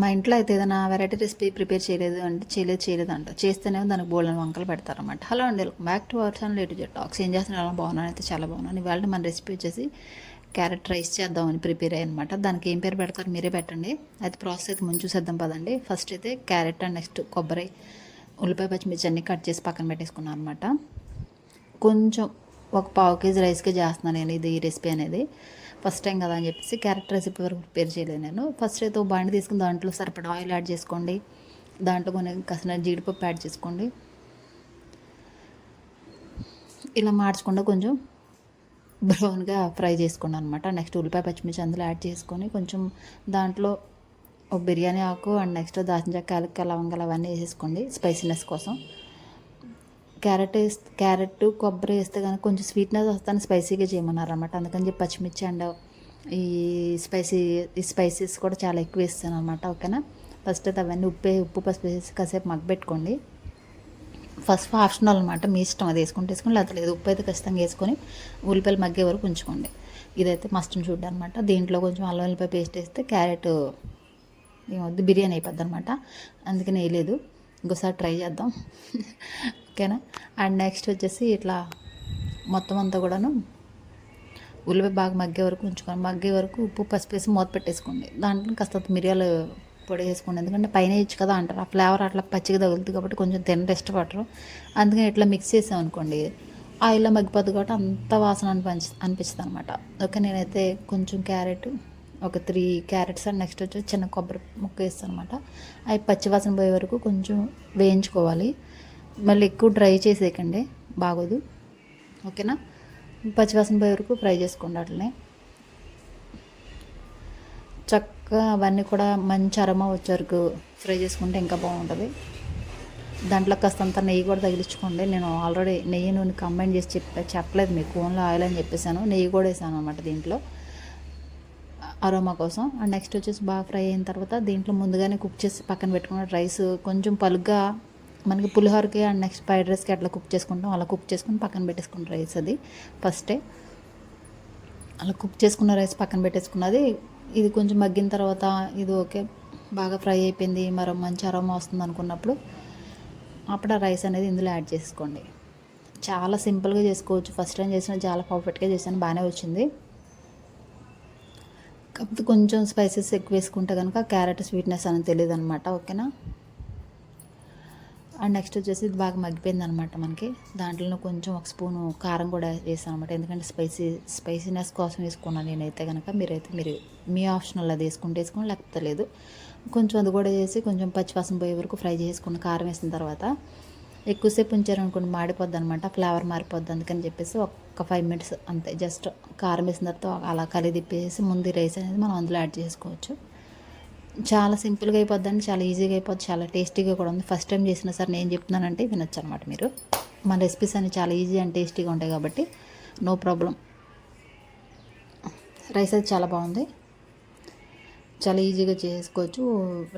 మా ఇంట్లో అయితే ఏదైనా వెరైటీ రెసిపీ ప్రిపేర్ చేయలేదు అంటే చేయలేదు చేయలేదు అంట చేస్తేనే దానికి బోల్డెన్ వంకలు పెడతారనమాట హలో అండి welcome back to our channel late jet talks ఏం చేస్తున్నా ఎలా బాగున్నాను అయితే చాలా బాగున్నాను ఇవాళ మన రెసిపీ వచ్చేసి క్యారెట్ రైస్ చేద్దామని ప్రిపేర్ అయ్యనమాట దానికి ఏం పేరు పెడతారు మీరే పెట్టండి. అయితే ప్రాసెస్ అయితే ముందు చూసేద్దాం పదండి. ఫస్ట్ అయితే క్యారెట్ అండ్ నెక్స్ట్ కొబ్బరి ఉల్లిపాయ పచ్చిమిర్చి అన్ని కట్ చేసి పక్కన పెట్టేసుకున్నాను అనమాట కొంచెం ఒక పావు కేజీ రైస్కే చేస్తున్నాను నేను ఇది ఈ రెసిపీ అనేది. ఫస్ట్ టైం కదా అని చెప్పేసి క్యారెట్ ఇప్పటివరకు ప్రిపేర్ చేయలేదు నేను. ఫస్ట్ అయితే బండి తీసుకుని దాంట్లో సరిపడా ఆయిల్ యాడ్ చేసుకోండి. దాంట్లో కొన్ని కాసిన జీడిపప్పు యాడ్ చేసుకోండి. ఇలా మార్చకుండా కొంచెం బ్రౌన్గా ఫ్రై చేసుకోండి అనమాట నెక్స్ట్ ఉల్లిపాయ పచ్చిమిర్చి అందులో యాడ్ చేసుకొని కొంచెం దాంట్లో ఒక బిర్యానీ ఆకు అండ్ నెక్స్ట్ దాచిన చెక్క యాలక్క లవంగాలు అవన్నీ వేసేసుకోండి స్పైసీనెస్ కోసం. క్యారెట్ వేస్తే క్యారెట్ కొబ్బరి వేస్తే కానీ కొంచెం స్వీట్నెస్ వస్తాను స్పైసీగా చేయమన్నారు అనమాట అందుకని చెప్పి పచ్చిమిర్చి అండ్ ఈ స్పైసీ ఈ స్పైసెస్ కూడా చాలా ఎక్కువ వేస్తాను అనమాట ఓకేనా? ఫస్ట్ అయితే అవన్నీ ఉప్పు ఉప్పు పసుపు వేసి కాసేపు మగ్గబెట్టుకోండి ఫస్ట్ ఆప్షనల్ అనమాట మీ ఇష్టం అది వేసుకుంటే వేసుకుని లేకపోతే లేదు ఉప్పు అయితే ఖచ్చితంగా వేసుకొని ఉల్లిపాయలు మగ్గే వరకు ఉంచుకోండి. ఇదైతే మస్ట్ చూడండి అనమాట దీంట్లో కొంచెం అల్లం ఉల్లిపాయ పేస్ట్ వేస్తే క్యారెట్ ఏమవుద్ది బిర్యానీ అయిపోద్ది అనమాట అందుకని వేయలేదు. ఇంకోసారి ట్రై చేద్దాం. ఓకేనా? అండ్ నెక్స్ట్ వచ్చేసి ఇట్లా మొత్తం అంతా కూడాను ఉల్లిపాయ బాగా మగ్గే వరకు ఉంచుకోండి మగ్గే వరకు ఉప్పు పసుపు వేసి మూత పెట్టేసుకోండి. దాంట్లో కాస్త మిరియాలు పొడి వేసుకోండి. ఎందుకంటే పైన ఇచ్చు కదా అంటారు. ఆ ఫ్లేవర్ అట్లా పచ్చిగా తగులుతుంది కాబట్టి కొంచెం తినరు ఇష్టపడరు. అందుకని ఇట్లా మిక్స్ చేసాం అనుకోండి ఆయిల్లో మగ్గిపోద్ది కాబట్టి అంత వాసన అనిపించి అనిపిస్తుంది అనమాట ఓకే నేనైతే కొంచెం క్యారెట్ ఒక త్రీ క్యారెట్స్ అండ్ నెక్స్ట్ వచ్చి చిన్న కొబ్బరి ముక్క వేస్తాను అనమాట అవి పచ్చివాసన పోయే వరకు కొంచెం వేయించుకోవాలి. మళ్ళీ ఎక్కువ డ్రై చేసేయకండి బాగోదు. ఓకేనా? పచ్చివాసన పోయే వరకు ఫ్రై చేసుకోండి వాటిని. చక్కగా అవన్నీ కూడా మంచి అరమ వచ్చే వరకు ఫ్రై చేసుకుంటే ఇంకా బాగుంటుంది. దాంట్లో కాస్తంత నెయ్యి కూడా తగిలించుకోండి. నేను ఆల్రెడీ నెయ్యి నూనె కంబైన్ చేసి చెప్ప చెప్పలేదు మీకు. ఓన్లీ ఆయిల్ అని చెప్పేసాను. నెయ్యి కూడా వేసాను అనమాట దీంట్లో. అరోమా కోసం. అండ్ నెక్స్ట్ వచ్చేసి బాగా ఫ్రై అయిన తర్వాత దీంట్లో ముందుగానే కుక్ చేసి పక్కన పెట్టుకున్న రైస్ కొంచెం పలుగ్గా మనకి పులిహోరకి అండ్ నెక్స్ట్ ఫ్రైడ్ రైస్కి అట్లా కుక్ చేసుకుంటాం. అలా కుక్ చేసుకుని పక్కన పెట్టేసుకున్న రైస్ అది ఫస్టే. అలా కుక్ చేసుకున్న రైస్ పక్కన పెట్టేసుకున్నది. ఇది కొంచెం మగ్గిన తర్వాత ఇది ఓకే. బాగా ఫ్రై అయిపోయింది. మరో మంచి అరోమా వస్తుంది అనుకున్నప్పుడు అప్పుడు ఆ రైస్ అనేది ఇందులో యాడ్ చేసుకోండి. చాలా సింపుల్గా చేసుకోవచ్చు. ఫస్ట్ టైం చేసిన చాలా పర్ఫెక్ట్గా చేశాను బాగానే వచ్చింది. కాకపోతే కొంచెం స్పైసెస్ ఎక్కువ వేసుకుంటే కనుక క్యారెట్ స్వీట్నెస్ అని తెలియదు అనమాట ఓకేనా? అండ్ నెక్స్ట్ వచ్చేసి ఇది బాగా మగ్గిపోయింది అనమాట మనకి. దాంట్లో కొంచెం ఒక స్పూను కారం కూడా వేసాను అనమాట ఎందుకంటే స్పైసీ స్పైసీనెస్ కోసం వేసుకున్నాను నేనైతే కనుక మీరైతే మీరు మీ ఆప్షనల్ అది వేసుకుంటే వేసుకోండి లేకపోతే లేదు. కొంచెం అది కూడా చేసి కొంచెం పచ్చివాసన పోయే వరకు ఫ్రై చేసుకుని కారం వేసిన తర్వాత ఎక్కువసేపు ఉంచారనుకోండి మాడిపోద్ది అనమాట ఫ్లేవర్ మారిపోద్ది. అందుకని చెప్పేసి ఒక ఫైవ్ మినిట్స్ అంతే. జస్ట్ కారం వేసిన తర్వాత అలా కలి తిప్పేసి ముందు రైస్ అనేది మనం అందులో యాడ్ చేసుకోవచ్చు. చాలా సింపుల్గా అయిపోద్దండి. చాలా ఈజీగా అయిపోద్ది. చాలా టేస్టీగా కూడా ఉంది. ఫస్ట్ టైం చేసిన సార్ నేను చెప్తున్నానంటే వినొచ్చు అనమాట మీరు. మన రెసిపీస్ అన్ని చాలా ఈజీ అండ్ టేస్టీగా ఉంటాయి కాబట్టి నో ప్రాబ్లం. రైస్ అయితే చాలా బాగుంది. చాలా ఈజీగా చేసుకోవచ్చు.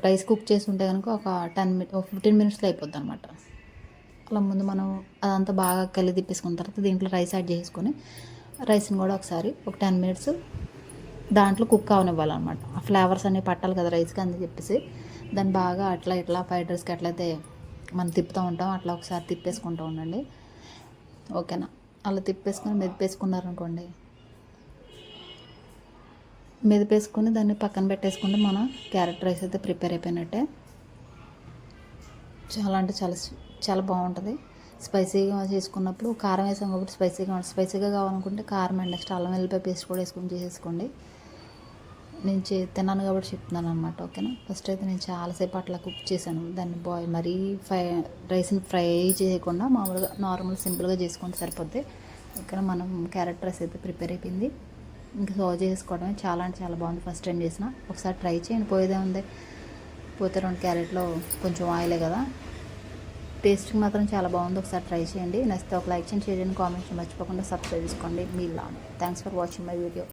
రైస్ కుక్ చేసి ఉంటే కనుక ఒక టెన్ మినిట్ ఫిఫ్టీన్ మినిట్స్లో అయిపోద్ది అనమాట అట్లా ముందు మనం అదంతా బాగా కలిగి తిప్పేసుకున్న తర్వాత దీంట్లో రైస్ యాడ్ చేసుకొని రైస్ని కూడా ఒకసారి ఒక టెన్ మినిట్స్ దాంట్లో కుక్ అవనివ్వాలన్నమాట. ఆ ఫ్లేవర్స్ అన్నీ పట్టాలి కదా రైస్కి అని చెప్పేసి. దాన్ని బాగా అట్లా ఇట్లా ఫ్రైడ్ రైస్కి ఎట్లయితే మనం తిప్పుతూ ఉంటాం. అట్లా ఒకసారి తిప్పేసుకుంటూ ఉండండి. ఓకేనా? అలా తిప్పేసుకొని మెదిపేసుకున్నారనుకోండి. మెదిపేసుకొని దాన్ని పక్కన పెట్టేసుకుంటే మన క్యారెట్ రైస్ అయితే ప్రిపేర్ అయిపోయినట్టే. చాలా అంటే చాలా చాలా బాగుంటుంది. స్పైసీగా చేసుకున్నప్పుడు కారం వేసాం కాబట్టి స్పైసీగా స్పైసీగా కావాలనుకుంటే కారం అండ్. నెక్స్ట్ అల్లం వెల్లిపాయ పేస్ట్ కూడా వేసుకొని చేసేసుకోండి. నేను చే తిన్నాను కాబట్టి చెప్తున్నాను అనమాట ఓకేనా? ఫస్ట్ అయితే నేను చాలాసేపు అట్లా కుక్ చేశాను. దాన్ని బాయ్ మరీ ఫ్రై రైస్ని ఫ్రై చేయకుండా మామూలుగా నార్మల్ సింపుల్గా చేసుకుంటే సరిపోద్ది. ఇక్కడ మనం క్యారెట్ రైస్ అయితే ప్రిపేర్ అయిపోయింది. ఇంకా సర్వ్ చేసుకోవడమే చాలా అంటే చాలా బాగుంది. ఫస్ట్ టైం చేసిన. ఒకసారి ట్రై చేయండి. పోయేదే ఉంది. పోతే రెండు క్యారెట్లో కొంచెం ఆయిలే కదా. టేస్ట్ మాత్రం చాలా బాగుంది. ఒకసారి ట్రై చేయండి. నచ్చితే ఒక లైక్ చేయండి. షేర్ చేయండి. కామెంట్స్ మర్చిపోకుండా సబ్స్క్రైబ్ చేసుకోండి. మీ lawn thanks for watching my video